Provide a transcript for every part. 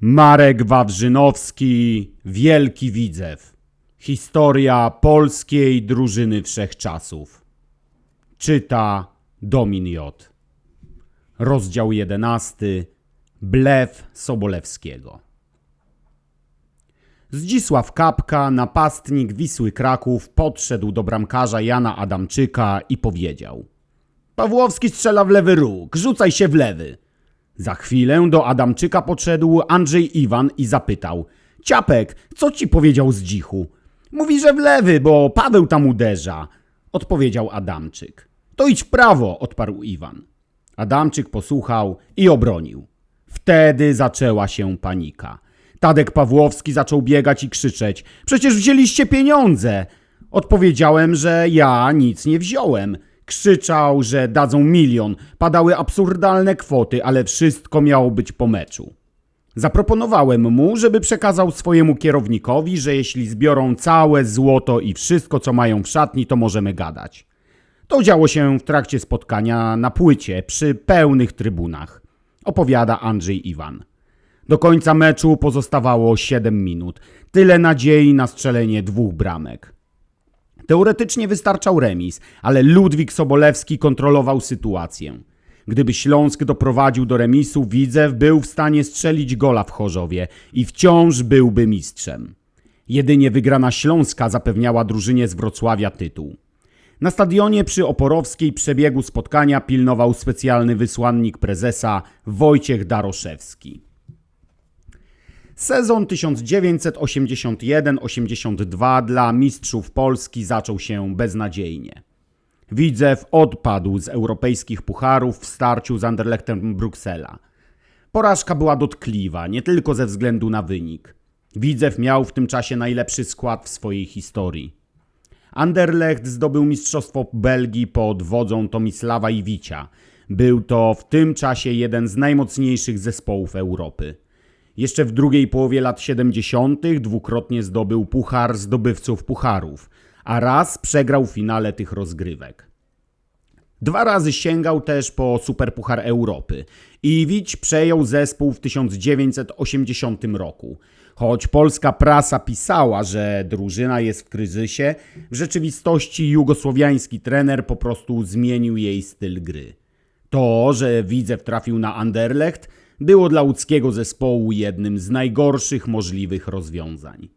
Marek Wawrzynowski, Wielki Widzew. Historia polskiej drużyny wszechczasów. Czyta Domin J. Rozdział 11. Blef Sobolewskiego. Zdzisław Kapka, napastnik Wisły Kraków, podszedł do bramkarza Jana Adamczyka i powiedział: Pawłowski strzela w lewy róg, rzucaj się w lewy. Za chwilę do Adamczyka podszedł Andrzej Iwan i zapytał: Ciapek, co ci powiedział z dzichu? Mówi, że w lewy, bo Paweł tam uderza, odpowiedział Adamczyk. To idź w prawo, odparł Iwan. Adamczyk posłuchał i obronił. Wtedy zaczęła się panika. Tadek Pawłowski zaczął biegać i krzyczeć: Przecież wzięliście pieniądze! Odpowiedziałem, że ja nic nie wziąłem. Krzyczał, że dadzą milion. Padały absurdalne kwoty, ale wszystko miało być po meczu. Zaproponowałem mu, żeby przekazał swojemu kierownikowi, że jeśli zbiorą całe złoto i wszystko, co mają w szatni, to możemy gadać. To działo się w trakcie spotkania na płycie przy pełnych trybunach. Opowiada Andrzej Iwan. Do końca meczu pozostawało 7 minut. Tyle nadziei na strzelenie dwóch bramek. Teoretycznie wystarczał remis, ale Ludwik Sobolewski kontrolował sytuację. Gdyby Śląsk doprowadził do remisu, Widzew był w stanie strzelić gola w Chorzowie i wciąż byłby mistrzem. Jedynie wygrana Śląska zapewniała drużynie z Wrocławia tytuł. Na stadionie przy Oporowskiej przebiegu spotkania pilnował specjalny wysłannik prezesa Wojciech Daroszewski. Sezon 1981-82 dla mistrzów Polski zaczął się beznadziejnie. Widzew odpadł z europejskich pucharów w starciu z Anderlechtem Bruksela. Porażka była dotkliwa, nie tylko ze względu na wynik. Widzew miał w tym czasie najlepszy skład w swojej historii. Anderlecht zdobył mistrzostwo Belgii pod wodzą Tomislawa Iwicia. Był to w tym czasie jeden z najmocniejszych zespołów Europy. Jeszcze w drugiej połowie lat 70. dwukrotnie zdobył puchar zdobywców pucharów, a raz przegrał w finale tych rozgrywek. Dwa razy sięgał też po Superpuchar Europy. Iwić przejął zespół w 1980 roku. Choć polska prasa pisała, że drużyna jest w kryzysie, w rzeczywistości jugosłowiański trener po prostu zmienił jej styl gry. To, że Widzew trafił na Anderlecht, było dla łódzkiego zespołu jednym z najgorszych możliwych rozwiązań.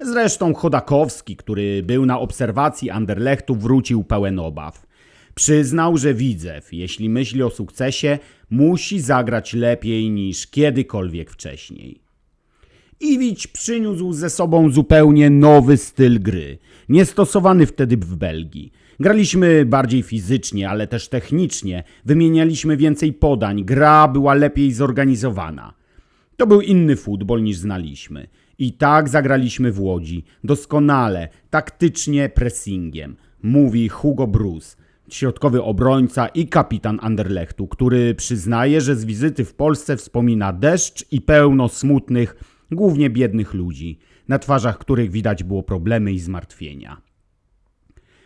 Zresztą Chodakowski, który był na obserwacji Anderlechtu, wrócił pełen obaw. Przyznał, że Widzew, jeśli myśli o sukcesie, musi zagrać lepiej niż kiedykolwiek wcześniej. Iwić przyniósł ze sobą zupełnie nowy styl gry, niestosowany wtedy w Belgii. Graliśmy bardziej fizycznie, ale też technicznie, wymienialiśmy więcej podań, gra była lepiej zorganizowana. To był inny futbol niż znaliśmy. I tak zagraliśmy w Łodzi, doskonale, taktycznie, pressingiem, mówi Hugo Bruce, środkowy obrońca i kapitan Anderlechtu, który przyznaje, że z wizyty w Polsce wspomina deszcz i pełno smutnych, głównie biednych ludzi, na twarzach których widać było problemy i zmartwienia.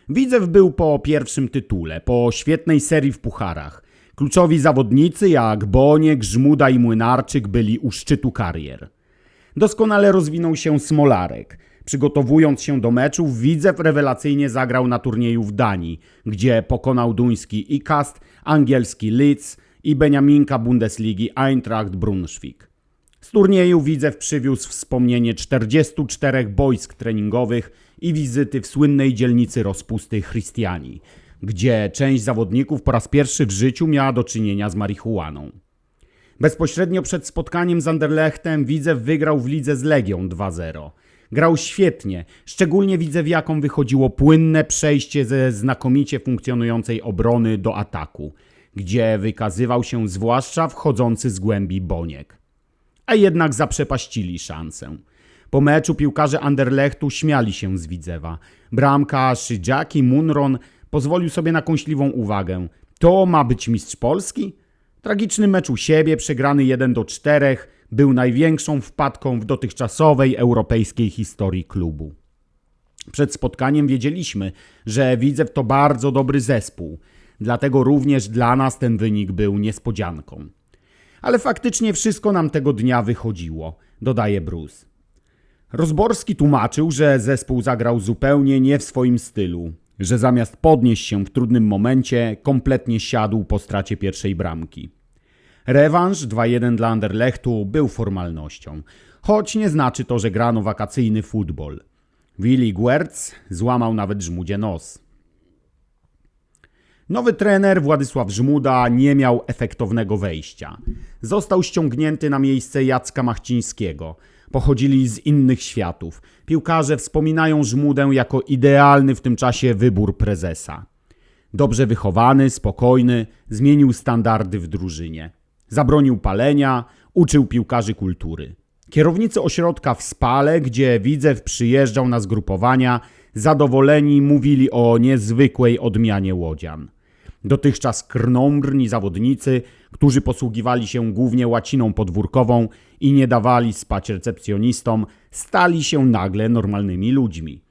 Widzew był po pierwszym tytule, po świetnej serii w pucharach. Kluczowi zawodnicy jak Boniek, Żmuda i Młynarczyk byli u szczytu karier. Doskonale rozwinął się Smolarek. Przygotowując się do meczów, Widzew rewelacyjnie zagrał na turnieju w Danii, gdzie pokonał duński Ikast, angielski Leeds i Beniaminka Bundesligi Eintracht Braunschweig. Z turnieju Widzew przywiózł wspomnienie 44 boisk treningowych i wizyty w słynnej dzielnicy rozpusty Christiani, gdzie część zawodników po raz pierwszy w życiu miała do czynienia z marihuaną. Bezpośrednio przed spotkaniem z Anderlechtem Widzew wygrał w lidze z Legią 2-0. Grał świetnie, szczególnie widzewiakom wychodziło płynne przejście ze znakomicie funkcjonującej obrony do ataku, gdzie wykazywał się zwłaszcza wchodzący z głębi Boniek. A jednak zaprzepaścili szansę. Po meczu piłkarze Anderlechtu śmiali się z Widzewa. Bramkarz Jackie Munron pozwolił sobie na kąśliwą uwagę. To ma być mistrz Polski? Tragiczny mecz u siebie, przegrany 1 do 4, był największą wpadką w dotychczasowej europejskiej historii klubu. Przed spotkaniem wiedzieliśmy, że Widzew to bardzo dobry zespół, dlatego również dla nas ten wynik był niespodzianką. Ale faktycznie wszystko nam tego dnia wychodziło, dodaje Bruce. Rozborski tłumaczył, że zespół zagrał zupełnie nie w swoim stylu, że zamiast podnieść się w trudnym momencie, kompletnie siadł po stracie pierwszej bramki. Rewanż 2-1 dla Anderlechtu był formalnością, choć nie znaczy to, że grano wakacyjny futbol. Willi Guertz złamał nawet Żmudzie nos. Nowy trener Władysław Żmuda nie miał efektownego wejścia. Został ściągnięty na miejsce Jacka Machcińskiego. Pochodzili z innych światów. Piłkarze wspominają Żmudę jako idealny w tym czasie wybór prezesa. Dobrze wychowany, spokojny, zmienił standardy w drużynie. Zabronił palenia, uczył piłkarzy kultury. Kierownicy ośrodka w Spale, gdzie Widzew przyjeżdżał na zgrupowania, zadowoleni mówili o niezwykłej odmianie łodzian. Dotychczas krnąbrni zawodnicy, którzy posługiwali się głównie łaciną podwórkową i nie dawali spać recepcjonistom, stali się nagle normalnymi ludźmi.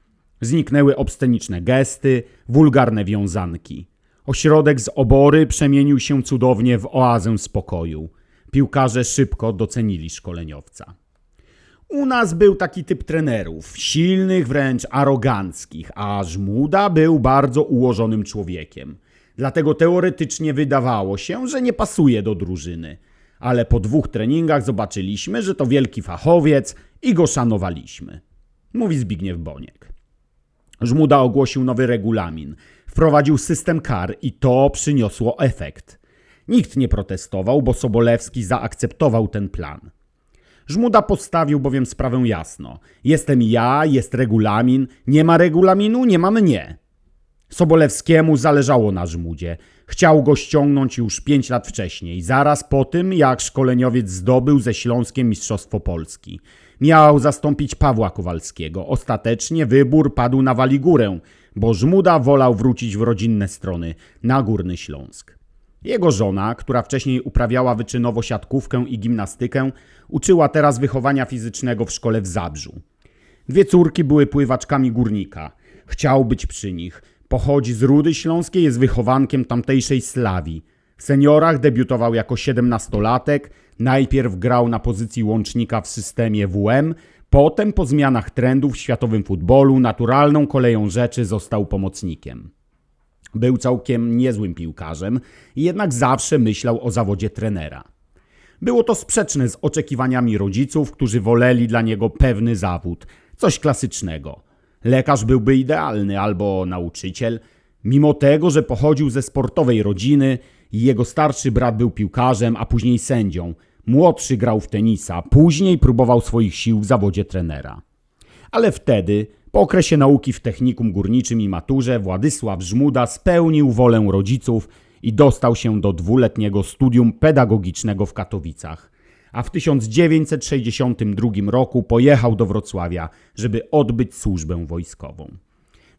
Zniknęły obsceniczne gesty, wulgarne wiązanki. Ośrodek z obory przemienił się cudownie w oazę spokoju. Piłkarze szybko docenili szkoleniowca. U nas był taki typ trenerów, silnych, wręcz aroganckich, a Żmuda był bardzo ułożonym człowiekiem. Dlatego teoretycznie wydawało się, że nie pasuje do drużyny. Ale po dwóch treningach zobaczyliśmy, że to wielki fachowiec i go szanowaliśmy. Mówi Zbigniew Boniek. Żmuda ogłosił nowy regulamin. Wprowadził system kar i to przyniosło efekt. Nikt nie protestował, bo Sobolewski zaakceptował ten plan. Żmuda postawił bowiem sprawę jasno. Jestem ja, jest regulamin, nie ma regulaminu, nie ma mnie. Sobolewskiemu zależało na Żmudzie. Chciał go ściągnąć już pięć lat wcześniej, zaraz po tym, jak szkoleniowiec zdobył ze Śląskiem Mistrzostwo Polski. Miał zastąpić Pawła Kowalskiego. Ostatecznie wybór padł na Waligurę, bo Żmuda wolał wrócić w rodzinne strony, na Górny Śląsk. Jego żona, która wcześniej uprawiała wyczynowo siatkówkę i gimnastykę, uczyła teraz wychowania fizycznego w szkole w Zabrzu. Dwie córki były pływaczkami górnika. Chciał być przy nich. Pochodzi z Rudy Śląskiej, jest wychowankiem tamtejszej Slawii. W seniorach debiutował jako siedemnastolatek, najpierw grał na pozycji łącznika w systemie WM, potem po zmianach trendów w światowym futbolu naturalną koleją rzeczy został pomocnikiem. Był całkiem niezłym piłkarzem, jednak zawsze myślał o zawodzie trenera. Było to sprzeczne z oczekiwaniami rodziców, którzy woleli dla niego pewny zawód, coś klasycznego. Lekarz byłby idealny albo nauczyciel. Mimo tego, że pochodził ze sportowej rodziny, jego starszy brat był piłkarzem, a później sędzią. Młodszy grał w tenisa, później próbował swoich sił w zawodzie trenera. Ale wtedy, po okresie nauki w technikum górniczym i maturze, Władysław Żmuda spełnił wolę rodziców i dostał się do dwuletniego studium pedagogicznego w Katowicach. A w 1962 roku pojechał do Wrocławia, żeby odbyć służbę wojskową.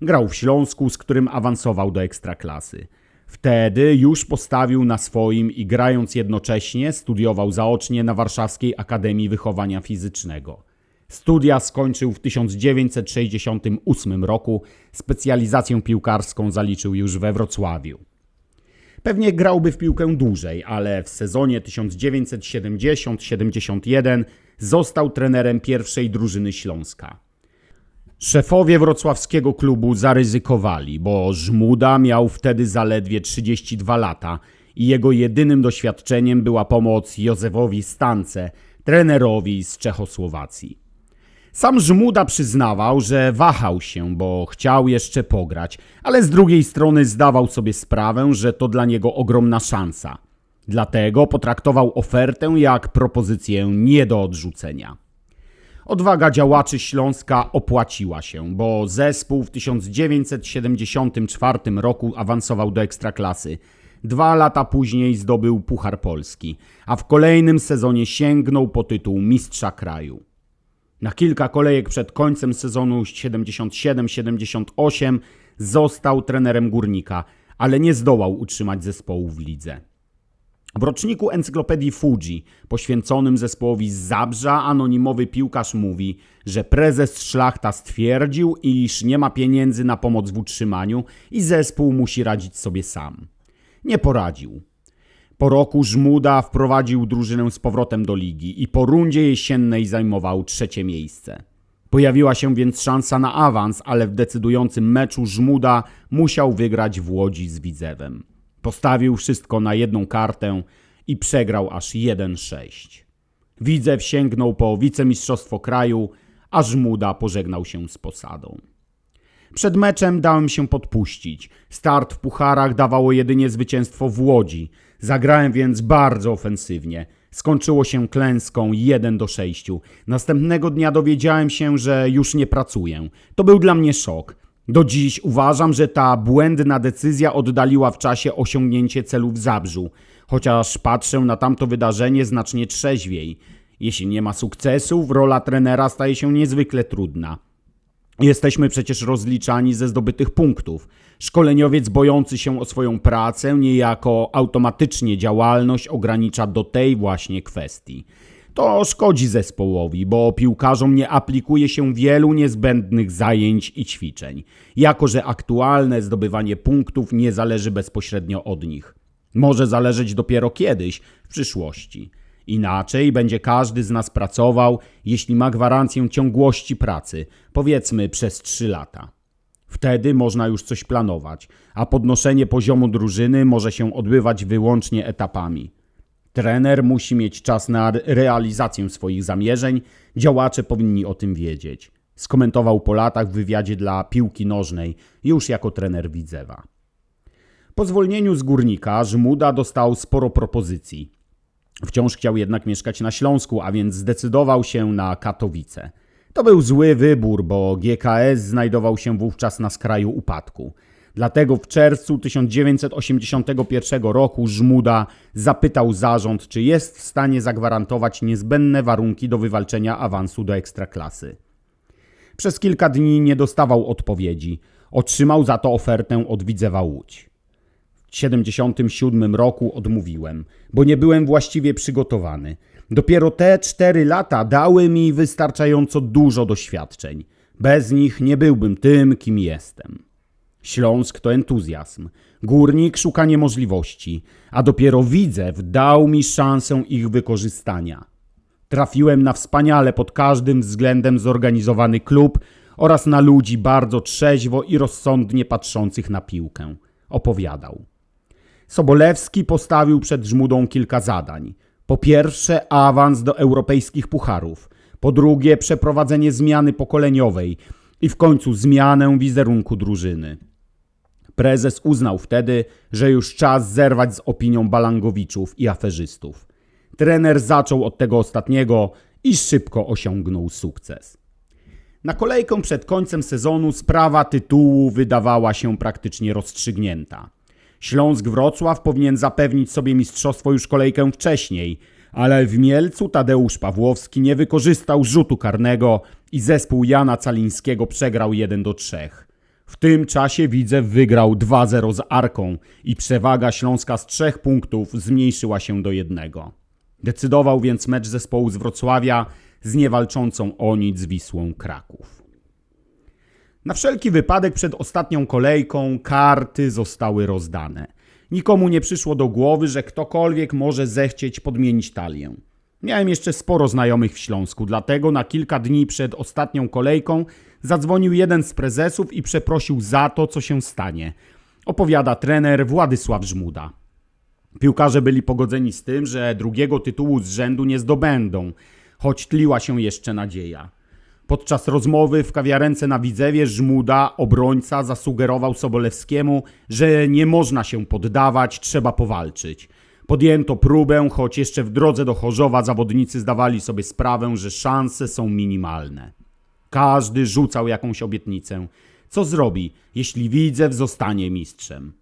Grał w Śląsku, z którym awansował do ekstraklasy. Wtedy już postawił na swoim i grając jednocześnie studiował zaocznie na Warszawskiej Akademii Wychowania Fizycznego. Studia skończył w 1968 roku, specjalizację piłkarską zaliczył już we Wrocławiu. Pewnie grałby w piłkę dłużej, ale w sezonie 1970-71 został trenerem pierwszej drużyny Śląska. Szefowie wrocławskiego klubu zaryzykowali, bo Żmuda miał wtedy zaledwie 32 lata i jego jedynym doświadczeniem była pomoc Józefowi Stance, trenerowi z Czechosłowacji. Sam Żmuda przyznawał, że wahał się, bo chciał jeszcze pograć, ale z drugiej strony zdawał sobie sprawę, że to dla niego ogromna szansa. Dlatego potraktował ofertę jak propozycję nie do odrzucenia. Odwaga działaczy Śląska opłaciła się, bo zespół w 1974 roku awansował do ekstraklasy. Dwa lata później zdobył Puchar Polski, a w kolejnym sezonie sięgnął po tytuł Mistrza Kraju. Na kilka kolejek przed końcem sezonu 77-78 został trenerem Górnika, ale nie zdołał utrzymać zespołu w lidze. W roczniku encyklopedii Fuji, poświęconym zespołowi z Zabrza, anonimowy piłkarz mówi, że prezes Szlachta stwierdził, iż nie ma pieniędzy na pomoc w utrzymaniu i zespół musi radzić sobie sam. Nie poradził. Po roku Żmuda wprowadził drużynę z powrotem do ligi i po rundzie jesiennej zajmował trzecie miejsce. Pojawiła się więc szansa na awans, ale w decydującym meczu Żmuda musiał wygrać w Łodzi z Widzewem. Postawił wszystko na jedną kartę i przegrał aż 1-6. Widzew sięgnął po wicemistrzostwo kraju, a Żmuda pożegnał się z posadą. Przed meczem dałem się podpuścić. Start w pucharach dawało jedynie zwycięstwo w Łodzi. Zagrałem więc bardzo ofensywnie. Skończyło się klęską 1 do 6. Następnego dnia dowiedziałem się, że już nie pracuję. To był dla mnie szok. Do dziś uważam, że ta błędna decyzja oddaliła w czasie osiągnięcie celu w Zabrzu. Chociaż patrzę na tamto wydarzenie znacznie trzeźwiej. Jeśli nie ma sukcesów, rola trenera staje się niezwykle trudna. Jesteśmy przecież rozliczani ze zdobytych punktów. Szkoleniowiec bojący się o swoją pracę niejako automatycznie działalność ogranicza do tej właśnie kwestii. To szkodzi zespołowi, bo piłkarzom nie aplikuje się wielu niezbędnych zajęć i ćwiczeń, jako że aktualne zdobywanie punktów nie zależy bezpośrednio od nich. Może zależeć dopiero kiedyś, w przyszłości. Inaczej będzie każdy z nas pracował, jeśli ma gwarancję ciągłości pracy, powiedzmy przez 3 lata. Wtedy można już coś planować, a podnoszenie poziomu drużyny może się odbywać wyłącznie etapami. Trener musi mieć czas na realizację swoich zamierzeń, działacze powinni o tym wiedzieć. Skomentował po latach w wywiadzie dla piłki nożnej, już jako trener Widzewa. Po zwolnieniu z górnika Żmuda dostał sporo propozycji. Wciąż chciał jednak mieszkać na Śląsku, a więc zdecydował się na Katowice. To był zły wybór, bo GKS znajdował się wówczas na skraju upadku. Dlatego w czerwcu 1981 roku Żmuda zapytał zarząd, czy jest w stanie zagwarantować niezbędne warunki do wywalczenia awansu do ekstraklasy. Przez kilka dni nie dostawał odpowiedzi. Otrzymał za to ofertę od Widzewa Łódź. W 77 roku odmówiłem, bo nie byłem właściwie przygotowany. Dopiero te cztery lata dały mi wystarczająco dużo doświadczeń. Bez nich nie byłbym tym, kim jestem. Śląsk to entuzjazm, górnik szukanie możliwości, a dopiero Widzew dał mi szansę ich wykorzystania. Trafiłem na wspaniale pod każdym względem zorganizowany klub oraz na ludzi bardzo trzeźwo i rozsądnie patrzących na piłkę. Opowiadał. Sobolewski postawił przed Żmudą kilka zadań. Po pierwsze, awans do europejskich pucharów. Po drugie, przeprowadzenie zmiany pokoleniowej i w końcu zmianę wizerunku drużyny. Prezes uznał wtedy, że już czas zerwać z opinią balangowiczów i aferzystów. Trener zaczął od tego ostatniego i szybko osiągnął sukces. Na kolejkę przed końcem sezonu sprawa tytułu wydawała się praktycznie rozstrzygnięta. Śląsk Wrocław powinien zapewnić sobie mistrzostwo już kolejkę wcześniej, ale w Mielcu Tadeusz Pawłowski nie wykorzystał rzutu karnego i zespół Jana Calińskiego przegrał 1 do 3. W tym czasie Widzew wygrał 2-0 z Arką i przewaga Śląska z trzech punktów zmniejszyła się do jednego. Decydował więc mecz zespołu z Wrocławia z niewalczącą o nic Wisłą Kraków. Na wszelki wypadek przed ostatnią kolejką karty zostały rozdane. Nikomu nie przyszło do głowy, że ktokolwiek może zechcieć podmienić talię. Miałem jeszcze sporo znajomych w Śląsku, dlatego na kilka dni przed ostatnią kolejką zadzwonił jeden z prezesów i przeprosił za to, co się stanie. Opowiada trener Władysław Żmuda. Piłkarze byli pogodzeni z tym, że drugiego tytułu z rzędu nie zdobędą, choć tliła się jeszcze nadzieja. Podczas rozmowy w kawiarence na Widzewie Żmuda, obrońca, zasugerował Sobolewskiemu, że nie można się poddawać, trzeba powalczyć. Podjęto próbę, choć jeszcze w drodze do Chorzowa zawodnicy zdawali sobie sprawę, że szanse są minimalne. Każdy rzucał jakąś obietnicę. Co zrobi, jeśli Widzew zostanie mistrzem?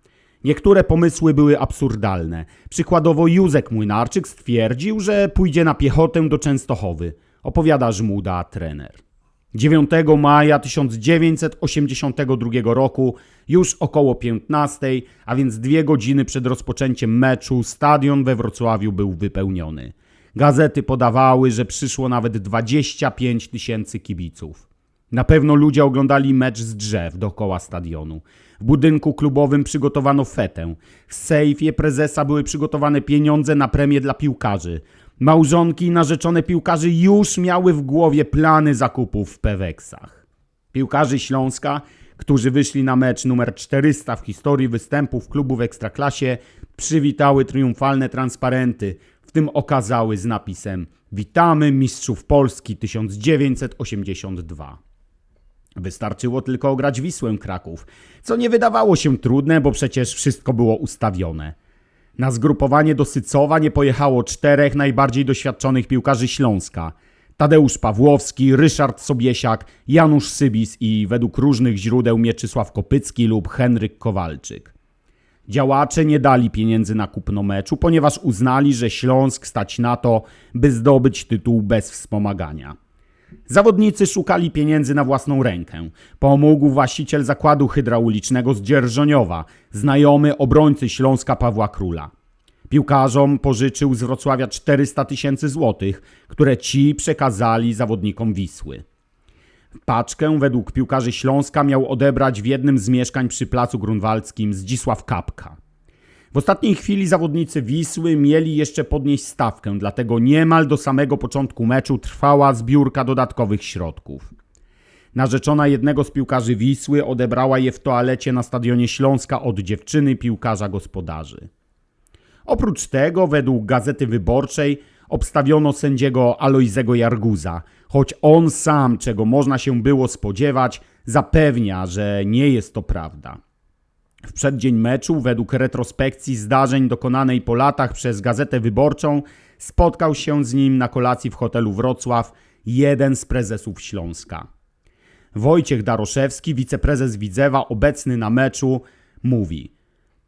Niektóre pomysły były absurdalne. Przykładowo Józek Młynarczyk stwierdził, że pójdzie na piechotę do Częstochowy. Opowiada Żmuda trener. 9 maja 1982 roku, już około 15, a więc dwie godziny przed rozpoczęciem meczu, stadion we Wrocławiu był wypełniony. Gazety podawały, że przyszło nawet 25 tysięcy kibiców. Na pewno ludzie oglądali mecz z drzew dookoła stadionu. W budynku klubowym przygotowano fetę. W sejfie prezesa były przygotowane pieniądze na premię dla piłkarzy. Małżonki i narzeczone piłkarzy już miały w głowie plany zakupów w Peweksach. Piłkarzy Śląska, którzy wyszli na mecz numer 400 w historii występów klubu w Ekstraklasie, przywitały triumfalne transparenty, w tym okazały z napisem Witamy Mistrzów Polski 1982. Wystarczyło tylko ograć Wisłę Kraków, co nie wydawało się trudne, bo przecież wszystko było ustawione. Na zgrupowanie do Sycowa nie pojechało czterech najbardziej doświadczonych piłkarzy Śląska. Tadeusz Pawłowski, Ryszard Sobiesiak, Janusz Sybis i według różnych źródeł Mieczysław Kopycki lub Henryk Kowalczyk. Działacze nie dali pieniędzy na kupno meczu, ponieważ uznali, że Śląsk stać na to, by zdobyć tytuł bez wspomagania. Zawodnicy szukali pieniędzy na własną rękę. Pomógł właściciel zakładu hydraulicznego z Dzierżoniowa, znajomy obrońcy Śląska Pawła Króla. Piłkarzom pożyczył z Wrocławia 400 tysięcy złotych, które ci przekazali zawodnikom Wisły. Paczkę według piłkarzy Śląska miał odebrać w jednym z mieszkań przy Placu Grunwaldzkim Zdzisław Kapka. W ostatniej chwili zawodnicy Wisły mieli jeszcze podnieść stawkę, dlatego niemal do samego początku meczu trwała zbiórka dodatkowych środków. Narzeczona jednego z piłkarzy Wisły odebrała je w toalecie na stadionie Śląska od dziewczyny piłkarza gospodarzy. Oprócz tego, według Gazety Wyborczej, obstawiono sędziego Alojzego Jarguza, choć on sam, czego można się było spodziewać, zapewnia, że nie jest to prawda. W przeddzień meczu, według retrospekcji zdarzeń dokonanej po latach przez Gazetę Wyborczą, spotkał się z nim na kolacji w hotelu Wrocław jeden z prezesów Śląska. Wojciech Daroszewski, wiceprezes Widzewa, obecny na meczu, mówi: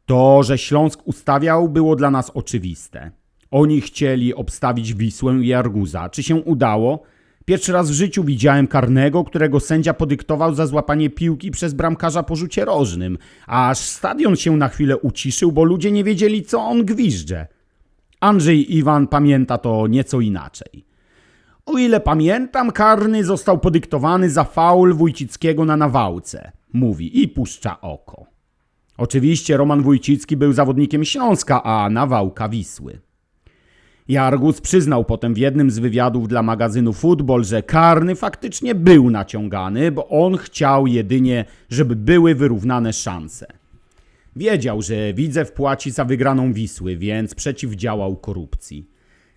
To, że Śląsk ustawiał, było dla nas oczywiste. Oni chcieli obstawić Wisłę i Arguza. Czy się udało? Pierwszy raz w życiu widziałem karnego, którego sędzia podyktował za złapanie piłki przez bramkarza po rzucie rożnym, aż stadion się na chwilę uciszył, bo ludzie nie wiedzieli, co on gwizdże. Andrzej Iwan pamięta to nieco inaczej. O ile pamiętam, karny został podyktowany za faul Wójcickiego na nawałce, mówi i puszcza oko. Oczywiście Roman Wójcicki był zawodnikiem Śląska, a nawałka Wisły. Jargus przyznał potem w jednym z wywiadów dla magazynu Football, że karny faktycznie był naciągany, bo on chciał jedynie, żeby były wyrównane szanse. Wiedział, że Widzew płaci za wygraną Wisły, więc przeciwdziałał korupcji.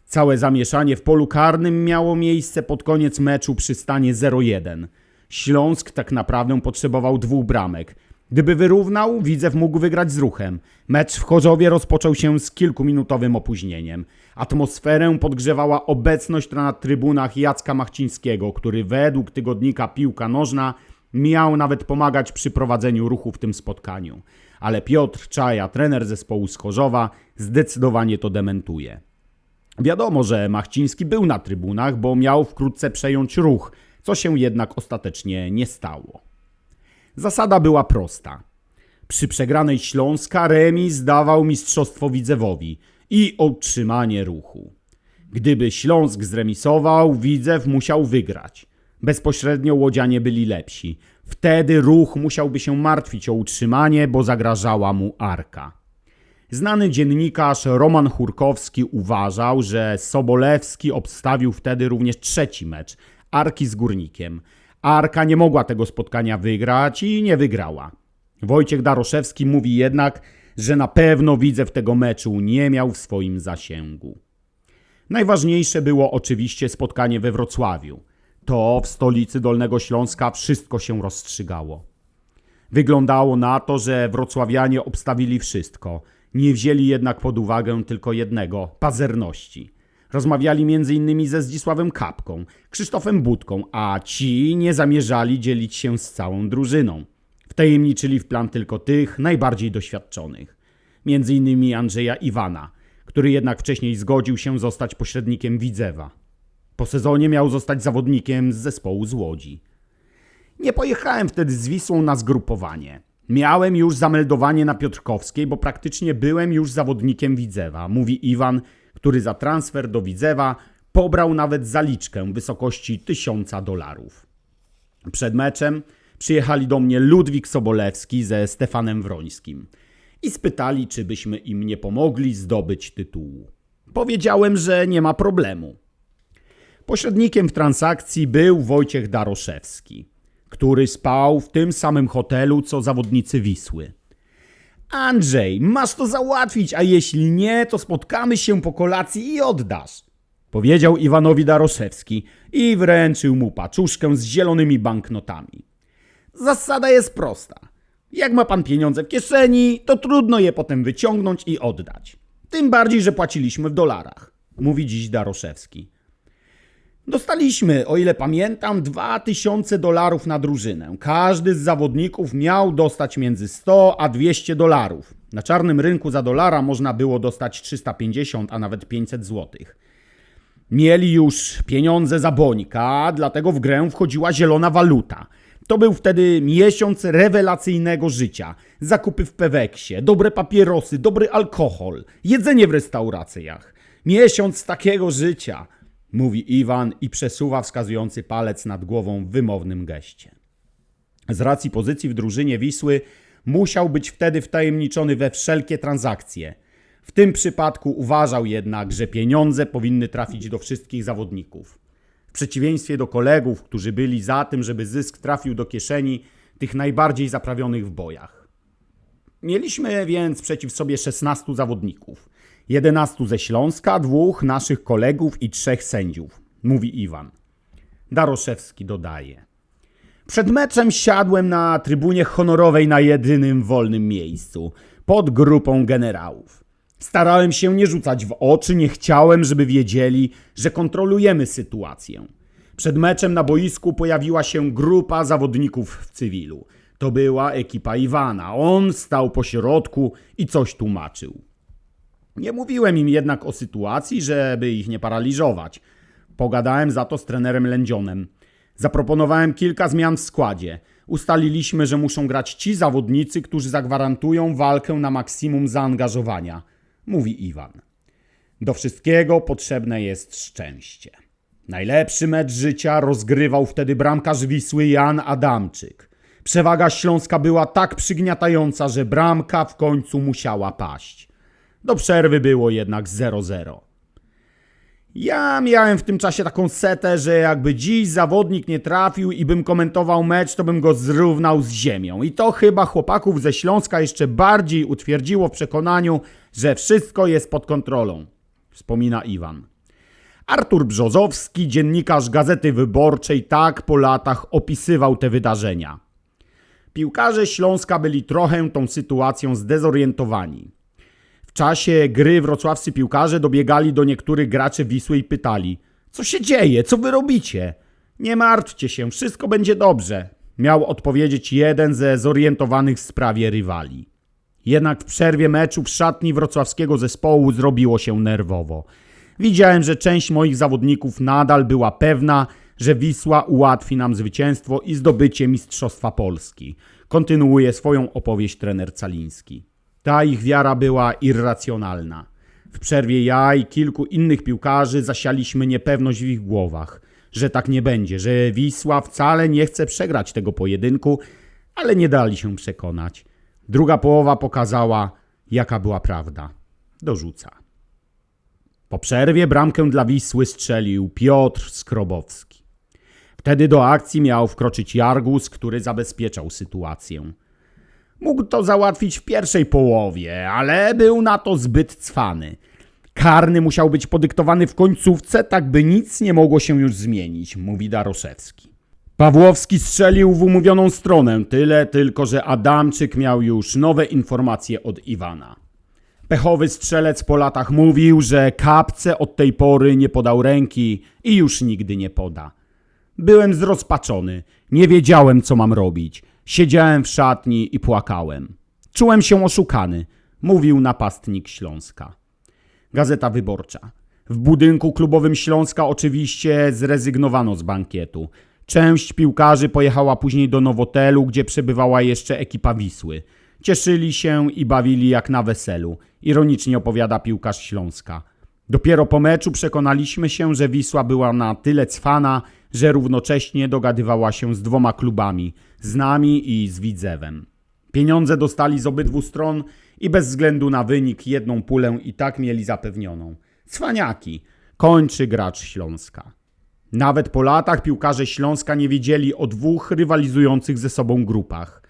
Całe zamieszanie w polu karnym miało miejsce pod koniec meczu przy stanie 0-1. Śląsk tak naprawdę potrzebował dwóch bramek. Gdyby wyrównał, Widzew mógł wygrać z ruchem. Mecz w Chorzowie rozpoczął się z kilkuminutowym opóźnieniem. Atmosferę podgrzewała obecność na trybunach Jacka Machcińskiego, który według tygodnika Piłka Nożna miał nawet pomagać przy prowadzeniu ruchu w tym spotkaniu. Ale Piotr Czaja, trener zespołu z Chorzowa, zdecydowanie to dementuje. Wiadomo, że Machciński był na trybunach, bo miał wkrótce przejąć ruch, co się jednak ostatecznie nie stało. Zasada była prosta. Przy przegranej Śląska remis dawał mistrzostwo Widzewowi i utrzymanie ruchu. Gdyby Śląsk zremisował, Widzew musiał wygrać. Bezpośrednio łodzianie byli lepsi. Wtedy ruch musiałby się martwić o utrzymanie, bo zagrażała mu Arka. Znany dziennikarz Roman Churkowski uważał, że Sobolewski obstawił wtedy również trzeci mecz Arki z Górnikiem. Arka nie mogła tego spotkania wygrać i nie wygrała. Wojciech Daroszewski mówi jednak, że na pewno Widzew tego meczu nie miał w swoim zasięgu. Najważniejsze było oczywiście spotkanie we Wrocławiu. To w stolicy Dolnego Śląska wszystko się rozstrzygało. Wyglądało na to, że wrocławianie obstawili wszystko. Nie wzięli jednak pod uwagę tylko jednego pazerności. Rozmawiali m.in. ze Zdzisławem Kapką, Krzysztofem Budką, a ci nie zamierzali dzielić się z całą drużyną. Wtajemniczyli w plan tylko tych najbardziej doświadczonych. Między innymi Andrzeja Iwana, który jednak wcześniej zgodził się zostać pośrednikiem Widzewa. Po sezonie miał zostać zawodnikiem z zespołu z Łodzi. Nie pojechałem wtedy z Wisłą na zgrupowanie. Miałem już zameldowanie na Piotrkowskiej, bo praktycznie byłem już zawodnikiem Widzewa, mówi Iwan, który za transfer do Widzewa pobrał nawet zaliczkę w wysokości tysiąca dolarów. Przed meczem przyjechali do mnie Ludwik Sobolewski ze Stefanem Wrońskim i spytali, czy byśmy im nie pomogli zdobyć tytułu. Powiedziałem, że nie ma problemu. Pośrednikiem w transakcji był Wojciech Daroszewski, który spał w tym samym hotelu co zawodnicy Wisły. Andrzej, masz to załatwić, a jeśli nie, to spotkamy się po kolacji i oddasz. Powiedział Iwanowi Daroszewski i wręczył mu paczuszkę z zielonymi banknotami. Zasada jest prosta. Jak ma pan pieniądze w kieszeni, to trudno je potem wyciągnąć i oddać. Tym bardziej, że płaciliśmy w dolarach, mówi dziś Daroszewski. Dostaliśmy, o ile pamiętam, 2000 dolarów na drużynę. Każdy z zawodników miał dostać między 100 a 200 dolarów. Na czarnym rynku za dolara można było dostać 350, a nawet 500 złotych. Mieli już pieniądze za bońka, dlatego w grę wchodziła zielona waluta. To był wtedy miesiąc rewelacyjnego życia. Zakupy w Peweksie, dobre papierosy, dobry alkohol, jedzenie w restauracjach. Miesiąc takiego życia, mówi Iwan i przesuwa wskazujący palec nad głową w wymownym geście. Z racji pozycji w drużynie Wisły musiał być wtedy wtajemniczony we wszelkie transakcje. W tym przypadku uważał jednak, że pieniądze powinny trafić do wszystkich zawodników. W przeciwieństwie do kolegów, którzy byli za tym, żeby zysk trafił do kieszeni tych najbardziej zaprawionych w bojach. Mieliśmy więc przeciw sobie 16 zawodników. 11 ze Śląska, dwóch naszych kolegów i trzech sędziów, mówi Iwan. Daroszewski dodaje. Przed meczem siadłem na trybunie honorowej na jedynym wolnym miejscu, pod grupą generałów. Starałem się nie rzucać w oczy, nie chciałem, żeby wiedzieli, że kontrolujemy sytuację. Przed meczem na boisku pojawiła się grupa zawodników w cywilu. To była ekipa Iwana. On stał po środku i coś tłumaczył. Nie mówiłem im jednak o sytuacji, żeby ich nie paraliżować. Pogadałem za to z trenerem Lędzionem. Zaproponowałem kilka zmian w składzie. Ustaliliśmy, że muszą grać ci zawodnicy, którzy zagwarantują walkę na maksimum zaangażowania, mówi Iwan. Do wszystkiego potrzebne jest szczęście. Najlepszy mecz życia rozgrywał wtedy bramkarz Wisły Jan Adamczyk. Przewaga Śląska była tak przygniatająca, że bramka w końcu musiała paść. Do przerwy było jednak 0-0. Ja miałem w tym czasie taką setę, że jakby dziś zawodnik nie trafił i bym komentował mecz, to bym go zrównał z ziemią. I to chyba chłopaków ze Śląska jeszcze bardziej utwierdziło w przekonaniu, że wszystko jest pod kontrolą, wspomina Iwan. Artur Brzozowski, dziennikarz Gazety Wyborczej, tak po latach opisywał te wydarzenia. Piłkarze Śląska byli trochę tą sytuacją zdezorientowani. Czasie gry wrocławscy piłkarze dobiegali do niektórych graczy Wisły i pytali: Co się dzieje? Co wy robicie? Nie martwcie się, wszystko będzie dobrze, miał odpowiedzieć jeden ze zorientowanych w sprawie rywali. Jednak w przerwie meczu w szatni wrocławskiego zespołu zrobiło się nerwowo. Widziałem, że część moich zawodników nadal była pewna, że Wisła ułatwi nam zwycięstwo i zdobycie Mistrzostwa Polski. Kontynuuje swoją opowieść trener Caliński. Ta ich wiara była irracjonalna. W przerwie ja i kilku innych piłkarzy zasialiśmy niepewność w ich głowach, że tak nie będzie, że Wisła wcale nie chce przegrać tego pojedynku, ale nie dali się przekonać. Druga połowa pokazała, jaka była prawda. Dorzuca. Po przerwie bramkę dla Wisły strzelił Piotr Skrobowski. Wtedy do akcji miał wkroczyć Jargus, który zabezpieczał sytuację. Mógł to załatwić w pierwszej połowie, ale był na to zbyt cwany. Karny musiał być podyktowany w końcówce, tak by nic nie mogło się już zmienić, mówi Daroszewski. Pawłowski strzelił w umówioną stronę, tyle tylko, że Adamczyk miał już nowe informacje od Iwana. Pechowy strzelec po latach mówił, że kapce od tej pory nie podał ręki i już nigdy nie poda. Byłem zrozpaczony, nie wiedziałem co mam robić. Siedziałem w szatni i płakałem. Czułem się oszukany, mówił napastnik Śląska. Gazeta Wyborcza. W budynku klubowym Śląska oczywiście zrezygnowano z bankietu. Część piłkarzy pojechała później do Nowotelu, gdzie przebywała jeszcze ekipa Wisły. Cieszyli się i bawili jak na weselu, ironicznie opowiada piłkarz Śląska. Dopiero po meczu przekonaliśmy się, że Wisła była na tyle cwana, że równocześnie dogadywała się z dwoma klubami, z nami i z Widzewem. Pieniądze dostali z obydwu stron i bez względu na wynik jedną pulę i tak mieli zapewnioną. Cwaniaki, kończy gracz Śląska. Nawet po latach piłkarze Śląska nie wiedzieli o dwóch rywalizujących ze sobą grupach.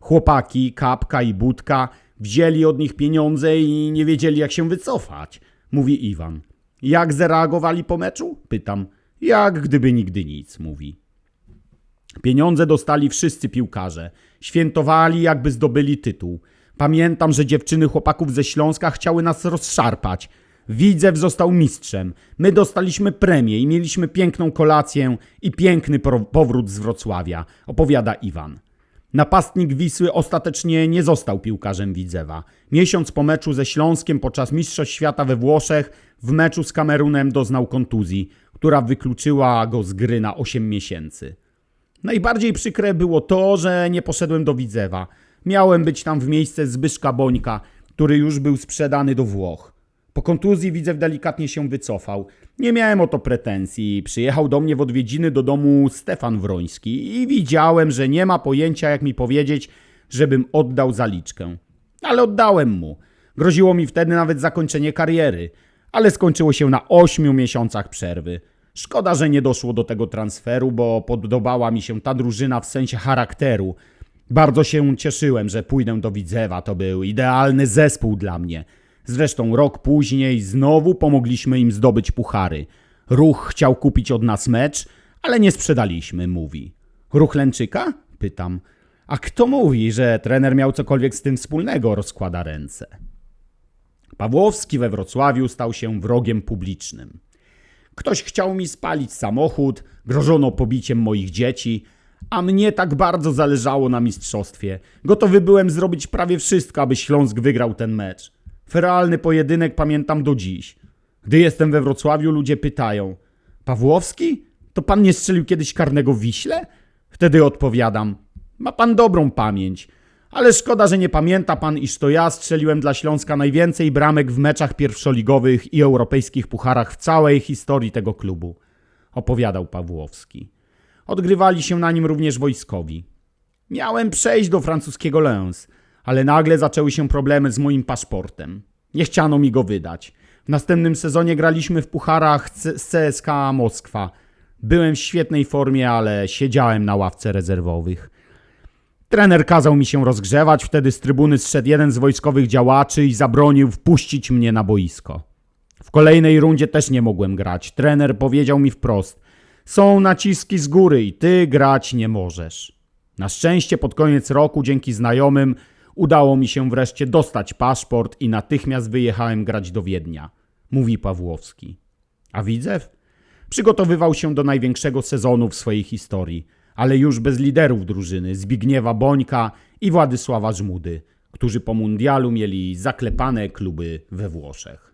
Chłopaki, Kapka i Budka wzięli od nich pieniądze i nie wiedzieli jak się wycofać, mówi Iwan. Jak zareagowali po meczu? Pytam. Jak gdyby nigdy nic, mówi. Pieniądze dostali wszyscy piłkarze. Świętowali, jakby zdobyli tytuł. Pamiętam, że dziewczyny chłopaków ze Śląska chciały nas rozszarpać. Widzew został mistrzem. My dostaliśmy premię i mieliśmy piękną kolację i piękny powrót z Wrocławia, opowiada Iwan. Napastnik Wisły ostatecznie nie został piłkarzem Widzewa. Miesiąc po meczu ze Śląskiem podczas Mistrzostw Świata we Włoszech w meczu z Kamerunem doznał kontuzji, która wykluczyła go z gry na 8 miesięcy. Najbardziej przykre było to, że nie poszedłem do Widzewa. Miałem być tam w miejsce Zbyszka Bońka, który już był sprzedany do Włoch. Po kontuzji Widzew delikatnie się wycofał. Nie miałem o to pretensji. Przyjechał do mnie w odwiedziny do domu Stefan Wroński i widziałem, że nie ma pojęcia jak mi powiedzieć, żebym oddał zaliczkę. Ale oddałem mu. Groziło mi wtedy nawet zakończenie kariery, ale skończyło się na ośmiu miesiącach przerwy. Szkoda, że nie doszło do tego transferu, bo podobała mi się ta drużyna w sensie charakteru. Bardzo się cieszyłem, że pójdę do Widzewa. To był idealny zespół dla mnie. Zresztą rok później znowu pomogliśmy im zdobyć puchary. Ruch chciał kupić od nas mecz, ale nie sprzedaliśmy, mówi. Ruch Lęczyka? Pytam. A kto mówi, że trener miał cokolwiek z tym wspólnego? Rozkłada ręce. Pawłowski we Wrocławiu stał się wrogiem publicznym. Ktoś chciał mi spalić samochód, grożono pobiciem moich dzieci, a mnie tak bardzo zależało na mistrzostwie. Gotowy byłem zrobić prawie wszystko, aby Śląsk wygrał ten mecz. Feralny pojedynek pamiętam do dziś. Gdy jestem we Wrocławiu, ludzie pytają: Pawłowski? To pan nie strzelił kiedyś karnego Wiśle? Wtedy odpowiadam: Ma pan dobrą pamięć. Ale szkoda, że nie pamięta pan, iż to ja strzeliłem dla Śląska najwięcej bramek w meczach pierwszoligowych i europejskich pucharach w całej historii tego klubu, opowiadał Pawłowski. Odgrywali się na nim również wojskowi. Miałem przejść do francuskiego Lens, ale nagle zaczęły się problemy z moim paszportem. Nie chciano mi go wydać. W następnym sezonie graliśmy w pucharach z CSK Moskwa. Byłem w świetnej formie, ale siedziałem na ławce rezerwowych. Trener kazał mi się rozgrzewać, wtedy z trybuny zszedł jeden z wojskowych działaczy i zabronił wpuścić mnie na boisko. W kolejnej rundzie też nie mogłem grać. Trener powiedział mi wprost: Są naciski z góry i ty grać nie możesz. Na szczęście pod koniec roku, dzięki znajomym, udało mi się wreszcie dostać paszport i natychmiast wyjechałem grać do Wiednia, mówi Pawłowski. A Widzew? Przygotowywał się do największego sezonu w swojej historii, ale już bez liderów drużyny Zbigniewa Bońka i Władysława Żmudy, którzy po mundialu mieli zaklepane kluby we Włoszech.